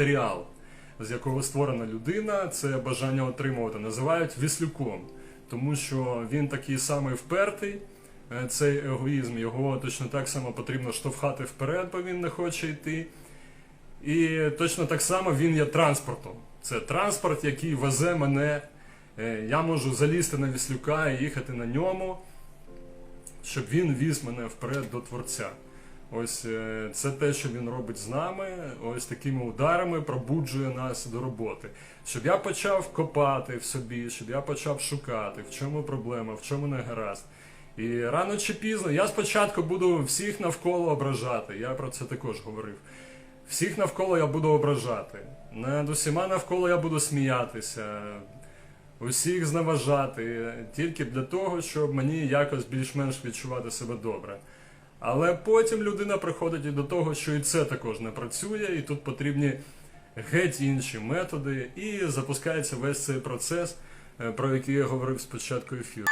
матеріал, з якого створена людина, це бажання отримувати, називають віслюком, тому що він такий самий впертий. е, Цей егоїзм його точно так само потрібно штовхати вперед, бо він не хоче йти. І точно так само він є транспортом. Це транспорт, який везе мене. Е, Я можу залізти на віслюка і їхати на ньому, щоб він віз мене вперед до Творця. Ось е, це те, що він робить з нами, ось такими ударами пробуджує нас до роботи. Щоб я почав копати в собі, щоб я почав шукати, в чому проблема, в чому не гаразд. І рано чи пізно я спочатку буду всіх навколо ображати. Я про це також говорив. Всіх навколо я буду ображати. Над усіма навколо я буду сміятися, усіх зневажати, тільки для того, щоб мені якось більш-менш відчувати себе добре. Але потім людина приходить і до того, що і це також не працює, і тут потрібні геть інші методи, і запускається весь цей процес, е, про який я говорив спочатку ефіру.